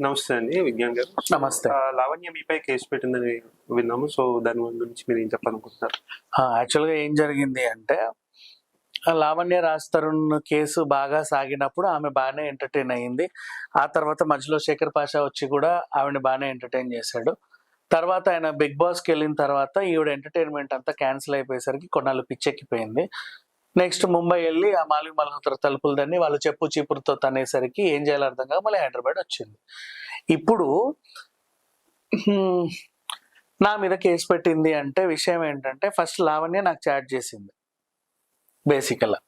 నమస్తే అండి విజ్ఞాన్ గారు. నమస్తే. లావణ్య మీపై కేసు పెట్టిందని విన్నాము సో దాని గురించి మీరు ఏం చెప్పాలనుకుంటున్నారు? యాక్చువల్గా ఏం జరిగింది అంటే లావణ్య రాజ్ తరుణ్ కేసు బాగా సాగినప్పుడు ఆమె బాగానే ఎంటర్టైన్ అయ్యింది. ఆ తర్వాత మధ్యలో శేఖర్ పాషా వచ్చి కూడా ఆవిడని బాగానే ఎంటర్టైన్ చేశాడు. తర్వాత ఆయన బిగ్ బాస్కి వెళ్ళిన తర్వాత ఈవిడ ఎంటర్టైన్మెంట్ అంతా క్యాన్సిల్ అయిపోయేసరికి కొన్నాళ్ళు పిచ్చెక్కిపోయింది. నెక్స్ట్ ముంబై వెళ్ళి ఆ మాలిక్ మల్హోత్ర తలుపులు దాన్ని వాళ్ళు చెప్పు చీపురుతో తనేసరికి ఏం చేయాలో అర్థం కాక మళ్ళీ హైదరాబాద్ వచ్చింది. ఇప్పుడు నా మీద కేసు పెట్టింది అంటే విషయం ఏంటంటే ఫస్ట్ లావణ్య నాకు చాట్ చేసింది. బేసికల్గా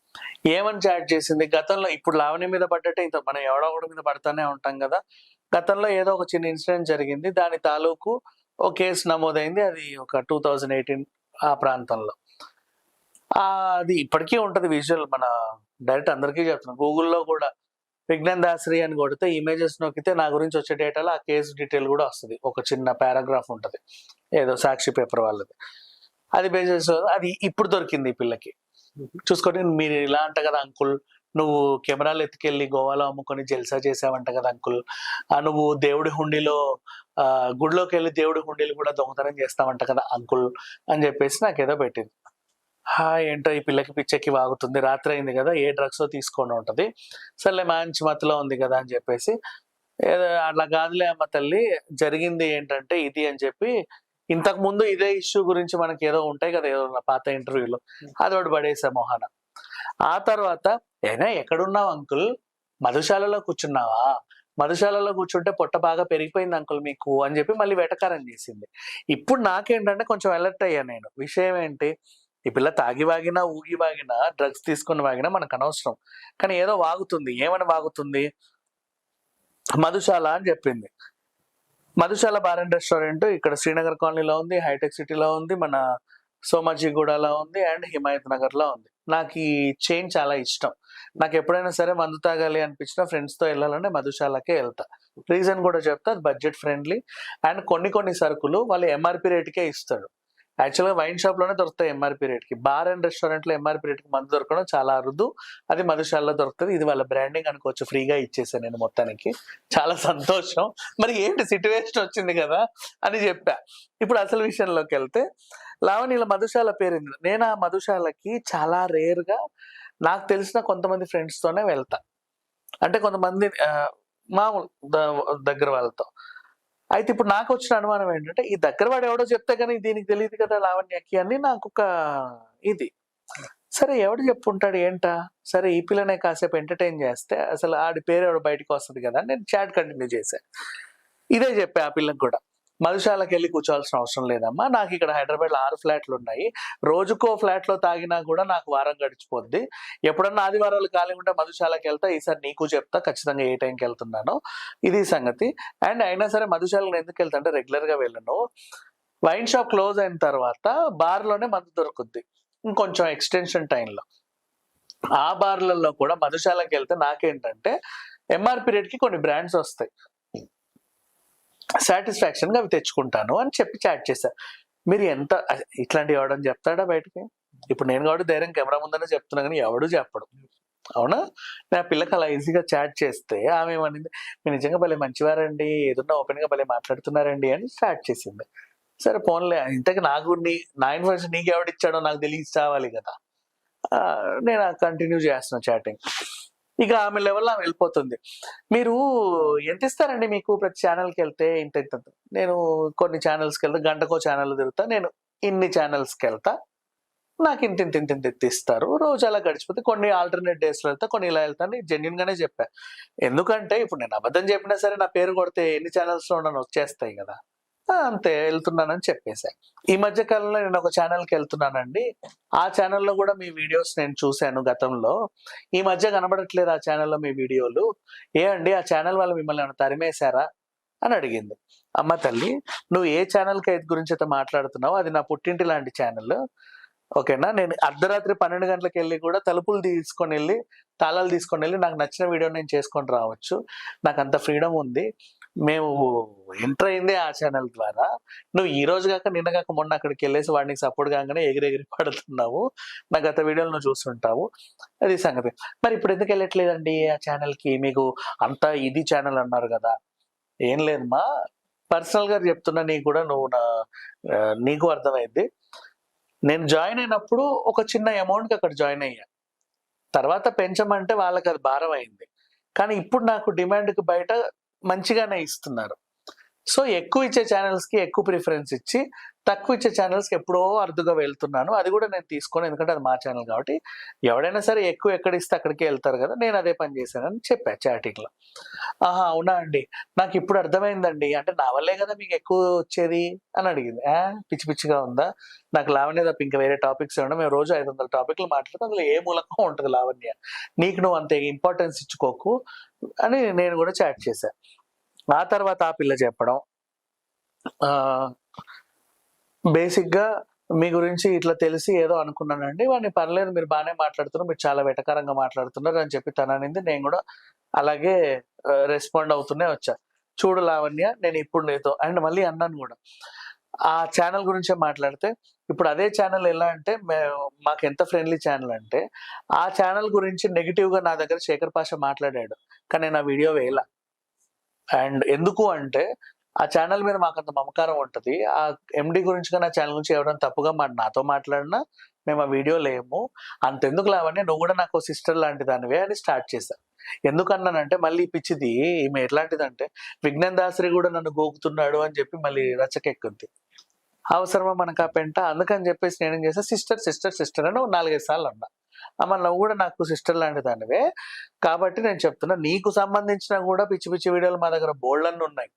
ఏమని చాట్ చేసింది? గతంలో ఇప్పుడు లావణ్య మీద పడ్డట్టే ఇంత మనం ఎవడో ఒకటి మీద పడతానే ఉంటాం కదా. గతంలో ఏదో ఒక చిన్న ఇన్సిడెంట్ జరిగింది. దాని తాలూకు ఒక కేసు నమోదైంది. అది ఒక టూ థౌజండ్ ఎయిటీన్ ఆ ప్రాంతంలో. అది ఇప్పటికీ ఉంటది విజువల్ మన డైరెక్ట్ అందరికీ చెప్తున్నాం. గూగుల్లో కూడా విజ్ఞాన్ దాసరి అని కొడితే ఇమేజెస్ నొక్కితే నా గురించి వచ్చే డేటాలో ఆ కేసు డీటెయిల్ కూడా వస్తుంది. ఒక చిన్న పారాగ్రాఫ్ ఉంటది. ఏదో సాక్షి పేపర్ వాళ్ళది. అది బేసిస్ అది ఇప్పుడు దొరికింది ఈ పిల్లకి. చూసుకోండి మీరు ఇలా అంట కదా అంకుల్ నువ్వు కెమెరాలు ఎత్తుకెళ్ళి గోవాలో అమ్ముకొని జల్సా చేసావంట కదా అంకుల్. ఆ నువ్వు దేవుడి హుండీలో ఆ గుడిలోకి వెళ్ళి దేవుడి హుండీలు కూడా దొంగతనం చేస్తావంట కదా అంకుల్ అని చెప్పేసి నాకేదో పెట్టింది. హా ఏంటో ఈ పిల్లకి పిచ్చెక్కి వాగుతుంది. రాత్రి అయింది కదా ఏ డ్రగ్స్ తీసుకొని ఉంటది. సర్లే మంచి మత్తులో ఉంది కదా అని చెప్పేసి ఏదో అట్లా కాదులే అమ్మ తల్లి జరిగింది ఏంటంటే ఇది అని చెప్పి ఇంతకు ముందు ఇదే ఇష్యూ గురించి మనకి ఏదో ఉంటాయి కదా ఏదో పాత ఇంటర్వ్యూలో. అది ఒకటి పడేసా మొహాన. ఆ తర్వాత ఏనా ఎక్కడున్నావు అంకుల్? మధుశాలలో కూర్చున్నావా? మధుశాలలో కూర్చుంటే పొట్ట బాగా పెరిగిపోయింది అంకుల్ మీకు అని చెప్పి మళ్ళీ వెటకారం చేసింది. ఇప్పుడు నాకేంటంటే కొంచెం అలర్ట్ అయ్యా నేను. విషయం ఏంటి? ఈ పిల్ల తాగి వాగినా ఊగి వాగినా డ్రగ్స్ తీసుకుని వాగినా మనకు అనవసరం. కానీ ఏదో వాగుతుంది. ఏమని వాగుతుంది? మధుశాల అని చెప్పింది. మధుశాల బార్ అండ్ రెస్టారెంట్ ఇక్కడ శ్రీనగర్ కాలనీలో ఉంది హైటెక్ సిటీలో ఉంది మన సోమాజిగూడలో ఉంది అండ్ హిమాయత్ నగర్లో ఉంది. నాకు ఈ చైన్ చాలా ఇష్టం. నాకు ఎప్పుడైనా సరే మందు తాగాలి అనిపించినా ఫ్రెండ్స్తో వెళ్ళాలంటే మధుశాలకే వెళ్తా. రీజన్ కూడా చెప్తా అది బడ్జెట్ ఫ్రెండ్లీ అండ్ కొన్ని కొన్ని సరుకులు వాళ్ళు ఎంఆర్పి రేట్కే ఇస్తాడు యాక్చువల్గా వైన్ షాప్లోనే దొరుకుతాయి ఎంఆర్పి రేట్కి బార్ అండ్ రెస్టారెంట్లో ఎంఆర్పి మందు దొరకడం చాలా అరుదు. అది మధుశాలలో దొరుకుతుంది. ఇది వాళ్ళ బ్రాండింగ్ అనుకోవచ్చు. ఫ్రీగా ఇచ్చేసాను నేను మొత్తానికి. చాలా సంతోషం. మరి ఏంటి సిట్యువేషన్ వచ్చింది కదా అని చెప్పా. ఇప్పుడు అసలు విషయంలోకి వెళ్తే లావణ్యల మధుశాల పేరింది నేను ఆ మధుశాలకి చాలా రేర్గా నాకు తెలిసిన కొంతమంది ఫ్రెండ్స్తోనే వెళ్తా. అంటే కొంతమంది మామూలు దగ్గర వాళ్ళతో. అయితే ఇప్పుడు నాకు వచ్చిన అనుమానం ఏంటంటే ఈ దగ్గర వాడు ఎవడో చెప్తే కానీ దీనికి తెలియదు కదా లావణ్యకి అని నాకు ఒక ఇది. సరే ఎవడు చెప్పుంటాడు ఏంటా? సరే ఈ పిల్లనే కాసేపు ఎంటర్టైన్ చేస్తే అసలు ఆడి పేరు ఎవడు బయటకు వస్తుంది కదా నేను చాట్ కంటిన్యూ చేశాను ఇదే చెప్పా ఆ పిల్లకి కూడా. మధుశాలకు వెళ్ళి కూర్చోవాల్సిన అవసరం లేదమ్మా. నాకు ఇక్కడ హైదరాబాద్లో ఆరు ఫ్లాట్లు ఉన్నాయి రోజుకో ఫ్లాట్లో తాగినా కూడా నాకు వారం గడిచిపోద్ది. ఎప్పుడన్నా ఆదివారాలు ఖాళీ ఉంటే మధుశాలకు వెళ్తా ఈసారి నీకు చెప్తా. ఖచ్చితంగా ఏ టైంకి వెళ్తున్నాను. ఇది సంగతి. అండ్ అయినా సరే మధుశాలకు ఎందుకు వెళ్తా అంటే రెగ్యులర్గా వెళ్ళను. వైన్ షాప్ క్లోజ్ అయిన తర్వాత బార్లోనే మందు దొరుకుద్ది. ఇంకొంచెం ఎక్స్టెన్షన్ టైంలో. ఆ బార్లలో కూడా మధుశాలకు వెళ్తే నాకేంటంటే ఎంఆర్పి రేట్కి కొన్ని బ్రాండ్స్ వస్తాయి. సాటిస్ఫాక్షన్గా అవి తెచ్చుకుంటాను అని చెప్పి చాట్ చేశాను మీరు ఎంత ఇట్లాంటి ఎవడని చెప్తాడా బయటకి? ఇప్పుడు నేను కాబట్టి ధైర్యం కెమెరా ముందనే చెప్తున్నా కానీ ఎవడు చెప్పడు. అవునా? నా పిల్లకి అలా ఈజీగా చాట్ చేస్తే ఆమె ఏమనింది? మీరు నిజంగా భలే మంచివారండి ఏదన్నా ఓపెన్గా భలే మాట్లాడుతున్నారండి అని స్టార్ట్ చేసింది. సరే పోన్లే ఇంతకు నాకు నీ నా ఇన్ఫర్మేషన్ నీకు ఎవడిచ్చాడో నాకు తెలిసి చావాలి కదా. ఆ, నేను కంటిన్యూ చేస్తున్నా చాటింగ్. ఇక ఆమె లెవెల్లో ఆమె వెళ్ళిపోతుంది. మీరు ఎంత ఇస్తారండి మీకు ప్రతి ఛానల్కి వెళ్తే ఇంత ఇంత నేను కొన్ని ఛానల్స్కి వెళ్తా గంటకో ఛానల్ తిరుగుతా నేను ఇన్ని ఛానల్స్కి వెళ్తా. నాకు ఇంత ఇంత ఇంత ఇంత ఇస్తారు. రోజు అలా గడిచిపోతే కొన్ని ఆల్టర్నేట్ డేస్లో వెళ్తా కొన్ని ఇలా వెళ్తాను జెన్యున్ గానే చెప్పా. ఎందుకంటే ఇప్పుడు నేను అబద్ధం చెప్పినా సరే నా పేరు కొడితే ఎన్ని ఛానల్స్లో నన్ను వచ్చేస్తాయి కదా. అంతే వెళ్తున్నానని చెప్పేసా. ఈ మధ్య కాలంలో నేను ఒక ఛానల్కి వెళ్తున్నానండి. ఆ ఛానల్లో కూడా మీ వీడియోస్ నేను చూశాను గతంలో. ఈ మధ్య కనబడట్లేదు ఆ ఛానల్లో మీ వీడియోలు. ఏ అండి ఆ ఛానల్ వాళ్ళు మిమ్మల్ని ఏమైనా తరిమేశారా? అని అడిగింది. అమ్మ తల్లి నువ్వు ఏ ఛానల్కి అయితే గురించి అయితే మాట్లాడుతున్నావు అది నా పుట్టింటి లాంటి ఛానల్. ఓకేనా? నేను అర్ధరాత్రి పన్నెండు గంటలకు వెళ్ళి కూడా తలుపులు తీసుకొని వెళ్ళి తాళాలు తీసుకొని వెళ్ళి నాకు నచ్చిన వీడియో నేను చేసుకొని రావచ్చు. నాకు అంత ఫ్రీడమ్ ఉంది. మేము ఎంటర్ అయిందే ఆ ఛానల్ ద్వారా. నువ్వు ఈ రోజు కాక నిన్న కాక మొన్న అక్కడికి వెళ్ళేసి వాడికి సపోర్ట్ కాగానే ఎగిరెగిరి పడుతున్నావు. నా గత వీడియోలు నువ్వు చూస్తుంటావు. అది సంగతి. మరి ఇప్పుడు ఎందుకు వెళ్ళట్లేదండి ఆ ఛానల్కి? మీకు అంతా ఇది ఛానల్ అన్నారు కదా. ఏం లేదు మా. పర్సనల్ చెప్తున్నా నీకు కూడా నువ్వు నా నీకు అర్థమైంది నేను జాయిన్ అయినప్పుడు ఒక చిన్న అమౌంట్కి అక్కడ జాయిన్ అయ్యా. తర్వాత పెంచమంటే వాళ్ళకి అది భారం అయింది. కానీ ఇప్పుడు నాకు డిమాండ్కి బయట మంచిగానే ఇస్తున్నారు. సో ఎక్కువ ఇచ్చే ఛానల్స్కి ఎక్కువ ప్రిఫరెన్స్ ఇచ్చి తక్కువ ఇచ్చే ఛానల్స్కి ఎప్పుడో అరుదుగా వెళ్తున్నాను. అది కూడా నేను తీసుకోను ఎందుకంటే అది మా ఛానల్ కాబట్టి. ఎవడైనా సరే ఎక్కువ ఎక్కడ ఇస్తే అక్కడికి వెళ్తారు కదా నేను అదే పని చేశానని చెప్పా చాటింగ్లో ఆహా అవునా అండి? నాకు ఇప్పుడు అర్థమైందండి. అంటే నా వల్లే కదా మీకు ఎక్కువ వచ్చేది? అని అడిగింది. ఆ పిచ్చి పిచ్చిగా ఉందా? నాకు లావణ్య తప్ప ఇంకా వేరే టాపిక్స్ ఏమన్నా? మేము రోజు ఐదు వందల టాపిక్లు మాట్లాడితే. అందులో ఏ మూలకం ఉంటుంది లావణ్య? నీకు నువ్వు అంత ఇంపార్టెన్స్ ఇచ్చుకోకు అని నేను కూడా చాట్ చేశాను ఆ తర్వాత ఆ పిల్ల చెప్పడం బేసిక్గా మీ గురించి ఇట్లా తెలిసి ఏదో అనుకున్నానండి. వాడిని పర్లేదు మీరు బాగానే మాట్లాడుతున్నారు మీరు చాలా వెటకారంగా మాట్లాడుతున్నారు అని చెప్పి తననింది నేను కూడా అలాగే రెస్పాండ్ అవుతూనే వచ్చా. చూడు లావణ్య నేను ఇప్పుడు నీతో అండ్ మళ్ళీ అన్నాను కూడా. ఆ ఛానల్ గురించే మాట్లాడితే ఇప్పుడు అదే ఛానల్ ఎలా అంటే మే- మాకు ఎంత ఫ్రెండ్లీ ఛానల్ అంటే ఆ ఛానల్ గురించి నెగిటివ్గా నా దగ్గర శేఖర్ పాష మాట్లాడాడు. కానీ నేను ఆ వీడియో వేయలా. అండ్ ఎందుకు అంటే ఆ ఛానల్ మీద మాకు అంత మమకారం ఉంటుంది. ఆ ఎండి గురించి కానీ ఆ ఛానల్ గురించి ఎవరైనా తప్పుగా మా నాతో మాట్లాడినా మేము ఆ వీడియో లేము. అంతెందుకు లావని నువ్వు కూడా నాకు సిస్టర్ లాంటి దానివే అని స్టార్ట్ చేశాను ఎందుకన్నానంటే మళ్ళీ పిచ్చిది ఈమె ఎట్లాంటిదంటే విఘ్నన్ దాసరి కూడా నన్ను గోకుతున్నాడు అని చెప్పి మళ్ళీ రచకెక్కుంది అవసరమా మనకు ఆ పెంట? అందుకని చెప్పేసి నేనేం చేసా సిస్టర్ సిస్టర్ సిస్టర్ అని నాలుగైదు సార్లు అన్నా. అమ్మ నువ్వు కూడా నాకు సిస్టర్ లాంటి దానివే. కాబట్టి నేను చెప్తున్నా నీకు సంబంధించిన కూడా పిచ్చి పిచ్చి వీడియోలు మా దగ్గర బోల్డ్లన్నీ ఉన్నాయి.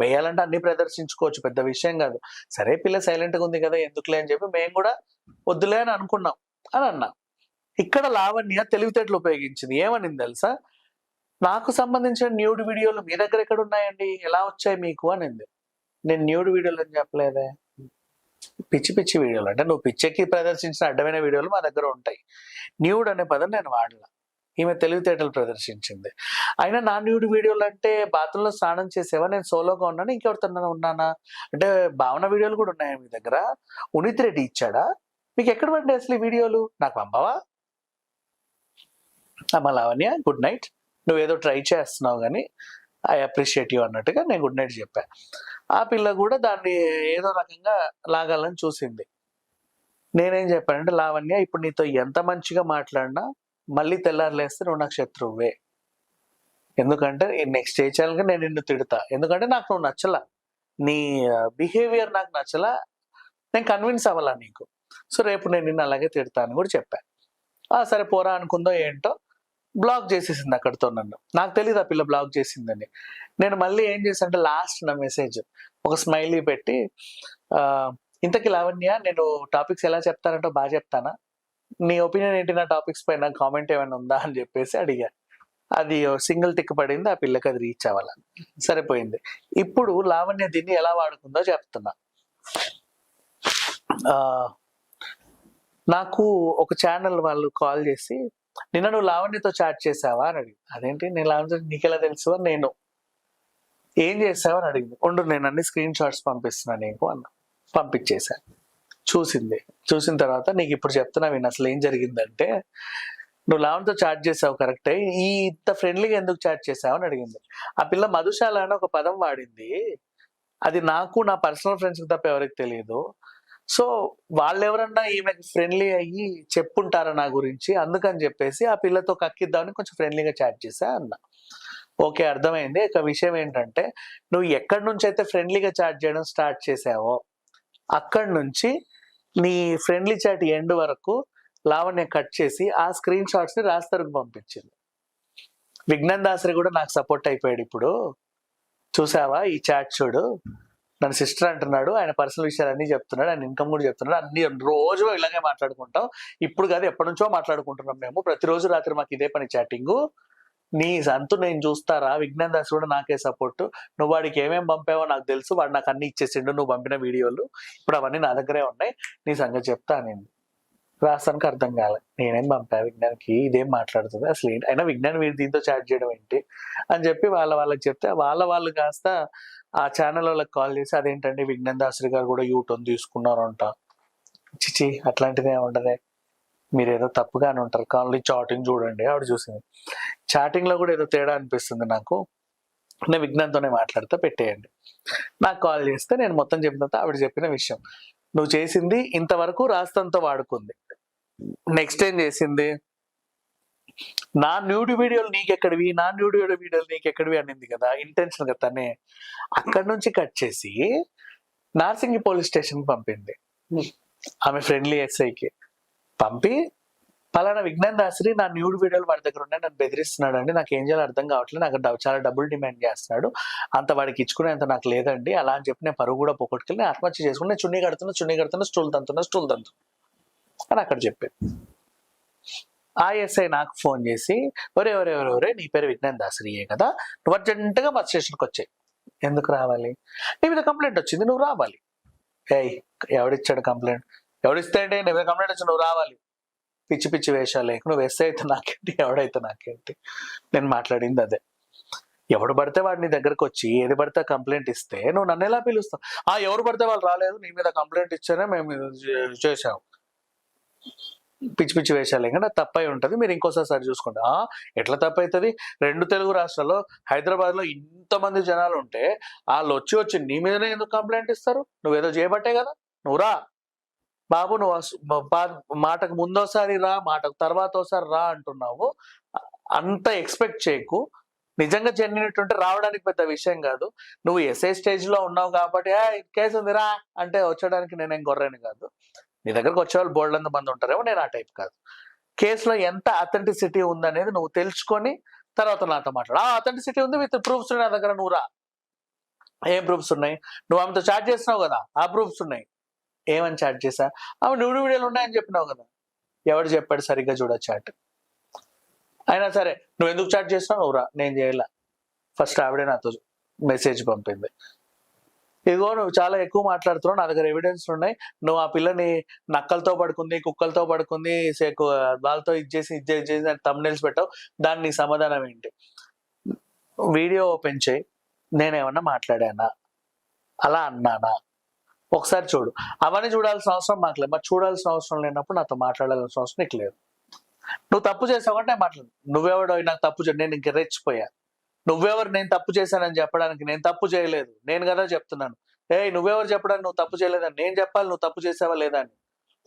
వేయాలంటే అన్ని ప్రదర్శించుకోవచ్చు పెద్ద విషయం కాదు. సరే పిల్ల సైలెంట్గా ఉంది కదా ఎందుకులే అని చెప్పి మేము కూడా వద్దులే అని అనుకున్నాం అని అన్నా. ఇక్కడ లావణ్య తెలివితేటలు ఉపయోగించింది. ఏమనింది తెలుసా? నాకు సంబంధించిన న్యూడ్ వీడియోలు మీ దగ్గర ఎక్కడ ఉన్నాయండి? ఎలా వచ్చాయి మీకు? అనింది. నేను న్యూడ్ వీడియోలు అని చెప్పలేదే. పిచ్చి పిచ్చి వీడియోలు. అంటే నువ్వు పిచ్చెక్కి ప్రదర్శించిన అడ్డమైన వీడియోలు మా దగ్గర ఉంటాయి. న్యూడ్ అనే పదం నేను వాడలా. ఈమె తెలివితేటలు ప్రదర్శించింది. అయినా నా న్యూడ్ వీడియోలు అంటే బాత్రూంలో స్నానం చేసేవా? నేను సోలోగా ఉన్నాను? ఇంకెవరితో ఉన్నానా? అంటే భావన వీడియోలు కూడా ఉన్నాయా మీ దగ్గర? ఉనిత్ రెడ్డి ఇచ్చాడా? మీకు ఎక్కడ పడ్డాయి అసలు ఈ వీడియోలు? నాకు పంపవా? అమ్మ లావణ్య గుడ్ నైట్. నువ్వేదో ట్రై చేస్తున్నావు కానీ ఐ అప్రిషియేట్ యూ అన్నట్టుగా నేను గుడ్ నైట్ చెప్పాను ఆ పిల్ల కూడా దాన్ని ఏదో రకంగా లాగాలని చూసింది. నేనేం చెప్పానంటే లావణ్య ఇప్పుడు నీతో ఎంత మంచిగా మాట్లాడినా మళ్ళీ తెల్లారులేస్తే నువ్వు నాకు శత్రువే. ఎందుకంటే నెక్స్ట్ ఏ ఛానల్గా నేను నిన్ను తిడతా. ఎందుకంటే నాకు నువ్వు నచ్చలా. నీ బిహేవియర్ నాకు నచ్చలా. నేను కన్విన్స్ అవ్వాలా నీకు. సో రేపు నేను నిన్ను అలాగే తిడతాను కూడా చెప్పాను ఆ సరే పోరా అనుకుందో ఏంటో బ్లాక్ చేసేసింది అక్కడితో నన్ను. నాకు తెలియదు ఆ పిల్ల బ్లాక్ చేసిందని. నేను మళ్ళీ ఏం చేశాను అంటే లాస్ట్ నా మెసేజ్ ఒక స్మైలీ పెట్టి ఇంతకి ఇంతకీ లావణ్య నేను టాపిక్స్ ఎలా చెప్తానంటో బాగా చెప్తానా? నీ ఒపీనియన్ ఏంటి? నా టాపిక్స్ పైన కామెంట్ ఏమైనా ఉందా? అని చెప్పేసి అడిగాను అది సింగిల్ టిక్ పడింది ఆ పిల్లకి అది రీచ్ అవ్వాల. సరిపోయింది. ఇప్పుడు లావణ్య దీన్ని ఎలా వాడుకుందో చెప్తున్నా. నాకు ఒక ఛానల్ వాళ్ళు కాల్ చేసి నిన్న నువ్వు లావణ్యతో చాట్ చేసావా? అని అడిగి. అదేంటి? నేను లావణ్య నీకెలా తెలుసు? నేను ఏం చేసావు అని అడిగింది. ఉండు నేను అన్ని స్క్రీన్ షాట్స్ పంపిస్తున్నా నీకు అన్న. పంపించేశాను చూసింది. చూసిన తర్వాత నీకు ఇప్పుడు చెప్తున్నా విని అసలు ఏం జరిగిందంటే నువ్వు లావణ్యతో చాట్ చేసావు కరెక్టే ఈ ఇంత ఫ్రెండ్లీగా ఎందుకు చాట్ చేసావు అని అడిగింది. ఆ పిల్ల మధుశాల అని ఒక పదం వాడింది. అది నాకు నా పర్సనల్ ఫ్రెండ్స్కి తప్ప ఎవరికి తెలియదు సో వాళ్ళు ఎవరన్నా ఈమెకి ఫ్రెండ్లీ అయ్యి చెప్పుంటారా నా గురించి? అందుకని చెప్పేసి ఆ పిల్లతో కక్కిద్దామని కొంచెం ఫ్రెండ్లీగా చాట్ చేసా అన్న. ఓకే అర్థమైంది. ఒక విషయం ఏంటంటే నువ్వు ఎక్కడి నుంచి అయితే ఫ్రెండ్లీగా చాట్ చేయడం స్టార్ట్ చేసావో అక్కడి నుంచి నీ ఫ్రెండ్లీ చాట్ ఎండ్ వరకు లావణ్య కట్ చేసి ఆ స్క్రీన్ షాట్స్ని పంపించింది. విఘ్నన్ దాసరి కూడా నాకు సపోర్ట్ అయిపోయాడు ఇప్పుడు. చూసావా? ఈ చాట్ చూడు. నన్ను సిస్టర్ అంటున్నాడు ఆయన పర్సనల్ విషయాలు అన్ని చెప్తున్నాడు ఆయన ఇన్కమ్ కూడా చెప్తున్నాడు. అన్ని రోజు ఇలాగే మాట్లాడుకుంటాం. ఇప్పుడు కాదు ఎప్పటి నుంచో మాట్లాడుకుంటున్నాం మేము. ప్రతిరోజు రాత్రి మాకు ఇదే పని చాటింగు. నీ సంతు నేను చూస్తారా? విజ్ఞాన్ దాస్ కూడా నాకే సపోర్ట్. నువ్వు వాడికి ఏమేమి పంపావో నాకు తెలుసు. వాడు నాకు అన్ని ఇచ్చేసిండు. నువ్వు పంపిన వీడియోలు ఇప్పుడు అవన్నీ నా దగ్గరే ఉన్నాయి. నీ సంగతి చెప్తా నేను. రాస్తానికి అర్థం కాలే. నేనేం పంపా విజ్ఞాన్కి? ఇదేం మాట్లాడుతుంది? అసలు ఏంటి? అయినా విజ్ఞాన్ వీడి దీంతో చాట్ చేయడం ఏంటి? అని చెప్పి వాళ్ళ వాళ్ళకి చెప్తే వాళ్ళ వాళ్ళు కాస్త ఆ ఛానల్ వాళ్ళకి కాల్ చేసి అదేంటండి విజ్ఞాన్ దాసరి గారు కూడా యూటర్న్ తీసుకున్నారంట. చిచి అట్లాంటిదే ఉండదే. మీరు ఏదో తప్పుగానే ఉంటారు. కాన్లీ చాటింగ్ చూడండి ఆవిడ చూసింది. చాటింగ్లో కూడా ఏదో తేడా అనిపిస్తుంది నాకు. నేను విజ్ఞాన్తోనే మాట్లాడితే పెట్టేయండి. నాకు కాల్ చేస్తే నేను మొత్తం చెప్పిన తర్వాత ఆవిడ చెప్పిన విషయం. నువ్వు చేసింది ఇంతవరకు రాస్తంతో వాడుకుంది. నెక్స్ట్ ఏం చేసింది? నా న్యూడ్ వీడియోలు నీకెక్కడివి? నా న్యూడ్ వీడియోలు నీకెక్కడివి అనింది కదా ఇంటెన్షన్గా తనే అక్కడి నుంచి కట్ చేసి నార్సింగి పోలీస్ స్టేషన్ పంపింది. ఆమె ఫ్రెండ్లీ ఎస్ఐకి. పంపి పలానా విజ్ఞాన్ దాసరి నా న్యూడ్ వీడియోలు వాడి దగ్గర ఉన్నాయి నన్ను బెదిరిస్తున్నాడు అండి నాకు ఏం చేయాలో అర్థం కావట్లేదు నాకు డబ్బు- చాలా డబ్బులు డిమాండ్ చేస్తున్నాడు అంత వాడికి ఇచ్చుకునేంత నాకు లేదండి అలా అని చెప్పి నేను పరుగు కూడా పోగొట్టుకెళ్ళి నేను ఆత్మహత్య చేసుకుని నేను చున్నీ కడుతున్నా చున్నీ కడుతున్నా స్టూల్ తంతున్నా స్టూల్ తంతు అని అక్కడ చెప్పాను ఆ ఎస్ఐ నాకు ఫోన్ చేసి ఒరే ఒరే ఒరే ఒరే నీ పేరు విజ్ఞాన్ దాసరియే కదా నువ్వు అర్జెంటుగా బస్ స్టేషన్కి వచ్చాయి. ఎందుకు రావాలి? నీ మీద కంప్లైంట్ వచ్చింది నువ్వు రావాలి. ఏయ్ ఎవడిచ్చాడు కంప్లైంట్? ఎవడిస్తే ఏంటి? నువ్వు కంప్లైంట్ వచ్చి నువ్వు రావాలి. పిచ్చి పిచ్చి వేషాలు లేక నువ్వు వేస్తే అయితే నాకేంటి? ఎవడైతే నాకేంటి? నేను మాట్లాడింది అదే. ఎవడు పడితే వాడు నీ దగ్గరకు వచ్చి ఏది పడితే కంప్లైంట్ ఇస్తే నువ్వు నన్ను ఎలా పిలుస్తావు? ఆ ఎవరు పడితే వాళ్ళు రాలేదు. నీ మీద కంప్లైంట్ ఇచ్చానే మేము చేసాము పిచ్చి పిచ్చి వేషాలు ఇంకా తప్పై ఉంటుంది. మీరు ఇంకోసారి సరి చూసుకోండి. ఆ ఎట్లా తప్పైతుంది? రెండు తెలుగు రాష్ట్రాల్లో హైదరాబాద్లో ఇంతమంది జనాలు ఉంటే వాళ్ళు వచ్చి వచ్చి నీ మీదనే ఎందుకు కంప్లైంట్ ఇస్తారు? నువ్వేదో చేయబట్టే కదా. నువ్వు రా. బాబు నువ్వు మాటకు ముందోసారి రా మాటకు తర్వాత ఒకసారి రా అంటున్నావు. అంత ఎక్స్పెక్ట్ చేయకు. నిజంగా చెందినట్టుంటే ఉంటే రావడానికి పెద్ద విషయం కాదు. నువ్వు ఎస్ఐ స్టేజ్లో ఉన్నావు కాబట్టి "ఆ, కేసు ఉంది రా అంటే వచ్చడానికి నేనేం గొర్రెని కాదు. నీ దగ్గరకు వచ్చేవాళ్ళు బోల్డ్ మంది ఉంటారేమో నేను ఆ టైప్ కాదు. కేసులో ఎంత అథెంటిసిటీ ఉందనేది నువ్వు తెలుసుకొని తర్వాత నాతో మాట్లాడు. ఆ అథెంటిసిటీ ఉంది విత్ ప్రూఫ్స్ నా దగ్గర నువ్వు రా. ఏం ప్రూఫ్స్ ఉన్నాయి? నువ్వు ఆమెతో చాట్ చేసినావు కదా ఆ ప్రూఫ్స్ ఉన్నాయి. ఏమని చాట్ చేసా ఆమె నువ్వు వీడియోలు ఉన్నాయని చెప్పినావు కదా. ఎవడు చెప్పాడు సరిగ్గా చూడ చాట్. అయినా సరే నువ్వు ఎందుకు చాట్ చేసినావు నువ్వురా నేను చేయలే. ఫస్ట్ ఆవిడే నాతో మెసేజ్ పంపింది. ఇదిగో నువ్వు చాలా ఎక్కువ మాట్లాడుతున్నావు నా దగ్గర ఎవిడెన్స్ ఉన్నాయి. నువ్వు ఆ పిల్లని నక్కలతో పడుకుంది కుక్కలతో పడుకుంది సేకు వాళ్ళతో ఇది చేసి ఇది చేసి, ఇది చేసి తమ్నెల్స్ పెట్టావు. దాని నీ సమాధానం ఏంటి? వీడియో ఓపెన్ చేయి. నేనేమన్నా మాట్లాడానా? అలా అన్నానా? ఒకసారి చూడు. అవన్నీ చూడాల్సిన అవసరం మాకు లేదు. మరి చూడాల్సిన అవసరం లేనప్పుడు నాతో మాట్లాడాల్సిన అవసరం నీకు లేదు. నువ్వు తప్పు చేసావు అంటే మాట్లాడు నువ్వెవడో నాకు తప్పు చే నేను ఇంక రెచ్చిపోయా. నువ్వెవరు నేను తప్పు చేశానని చెప్పడానికి నేను తప్పు చేయలేదు. నేను కదా చెప్తున్నాను. ఏ నువ్వెవరు చెప్పడానికి నువ్వు తప్పు చేయలేదని? నేను చెప్పాలి నువ్వు తప్పు చేసావా లేదా అని.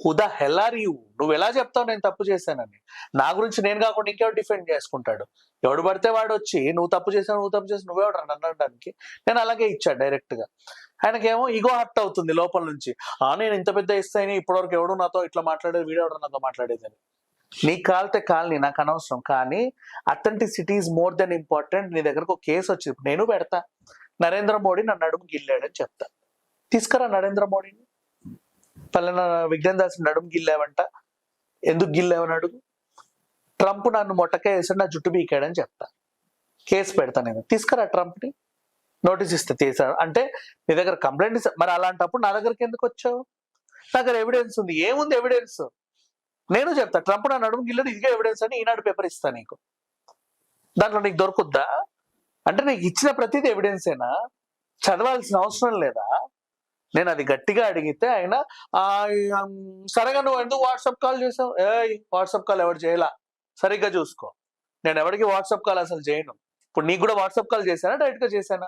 హుదా హెల్ యూ నువ్వు ఎలా చెప్తావు నేను తప్పు చేశానని? నా గురించి నేను కాకుండా ఇంకెవరు డిఫెండ్ చేసుకుంటాడు? ఎవడు పడితే వాడు వచ్చి నువ్వు తప్పు చేసావు నువ్వు తప్పు చేసి నువ్వెవడు అని అనడానికి? నేను అలాగే ఇచ్చా డైరెక్ట్గా ఆయనకేమో ఈగో హర్ట్ అవుతుంది లోపల నుంచి. ఆ నేను ఇంత పెద్ద ఇస్తాయని ఇప్పటివరకు ఎవడు నాతో ఇట్లా మాట్లాడేది వీడియో ఎవడు నాతో మాట్లాడేదని నీకు కాలితే కాలనీ నాకు అనవసరం. కానీ authenticity is more than important. నీ దగ్గరకు ఒక కేసు వచ్చింది. నేను పెడతా. నరేంద్ర మోడీ నన్ను అడుగు గిల్లాడని చెప్తా. తీసుకురా నరేంద్ర మోడీని. పలానా విజ్ఞాన్ దాస్ నడుము గిల్లావంట. ఎందుకు గిల్లావని అడుగు? ట్రంప్ నన్ను మొట్టకాయ వేసాడు నా జుట్టు బీకాడని చెప్తా. కేసు పెడతా నేను. తీసుకురా ట్రంప్ని. నోటీస్ ఇస్తే తీసాడు అంటే మీ దగ్గర కంప్లైంట్ మరి అలాంటప్పుడు నా దగ్గరికి ఎందుకు వచ్చావు? నా దగ్గర ఎవిడెన్స్ ఉంది. ఏముంది ఎవిడెన్స్ నేను చెప్తా ట్రంప్ నా నడుము గిల్లడు ఇదిగే ఎవిడెన్స్ అని ఈనాడు పేపర్ ఇస్తా నీకు. దాంట్లో నీకు దొరుకుద్దా? అంటే నీకు ఇచ్చిన ప్రతిదీ ఎవిడెన్సేనా చదవాల్సిన అవసరం లేదా? నేను అది గట్టిగా అడిగితే ఆయన సరేగా నువ్వు ఎందుకు వాట్సాప్ కాల్ చేసావు? ఏ వాట్సాప్ కాల్ ఎవరు చేయలా? సరిగ్గా చూసుకో. నేను ఎవరికి వాట్సాప్ కాల్ అసలు చేయను. ఇప్పుడు నీకు కూడా వాట్సాప్ కాల్ చేశానా? డైరెక్ట్గా చేశానా?